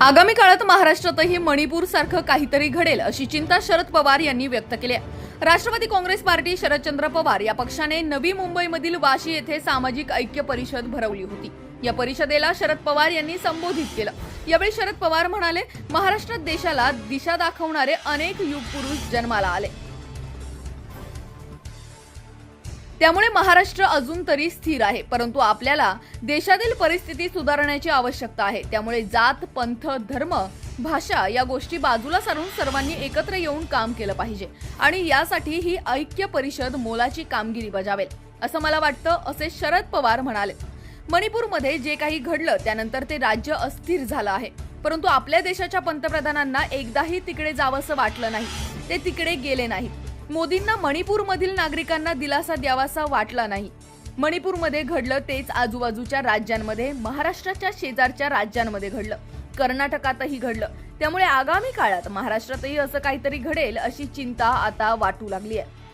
आगामी काळात महाराष्ट्रातही मणिपूर सारखं काहीतरी घडेल अशी चिंता शरद पवार यांनी व्यक्त केली आहे. राष्ट्रवादी काँग्रेस पार्टी शरदचंद्र पवार या पक्षाने नवी मुंबईमधील वाशी येथे सामाजिक ऐक्य परिषद भरवली होती. या परिषदेला शरद पवार यांनी संबोधित केलं. यावेळी शरद पवार म्हणाले महाराष्ट्रात देशाला दिशा दाखवणारे अनेक युग पुरुष जन्माला आले. त्यामुळे महाराष्ट्र अजून तरी स्थिर आहे परंतु आपल्याला देशातील परिस्थिती सुधारण्याची आवश्यकता आहे. त्यामुळे जात पंथ धर्म भाषा या गोष्टी बाजूला सारून सर्वांनी एकत्र येऊन काम केलं पाहिजे. आणि यासाठी ही ऐक्य परिषद मोलाची कामगिरी बजावेल असं मला वाटतं असे शरद पवार म्हणाले. मणिपूरमध्ये जे काही घडलं त्यानंतर ते राज्य अस्थिर झालं आहे. परंतु आपल्या देशाच्या पंतप्रधानांना एकदाही तिकडे जावंसं वाटलं नाही. ते तिकडे गेले नाहीत. मोदींना मणिपूरमधील नागरिकांना दिलासा द्यावासा वाटला नाही. मणिपूरमध्ये घडलं तेच आजूबाजूच्या राज्यांमध्ये महाराष्ट्राच्या शेजारच्या राज्यांमध्ये घडलं. कर्नाटकातही घडलं. त्यामुळे आगामी काळात महाराष्ट्रातही असं काहीतरी घडेल अशी चिंता आता वाटू लागली आहे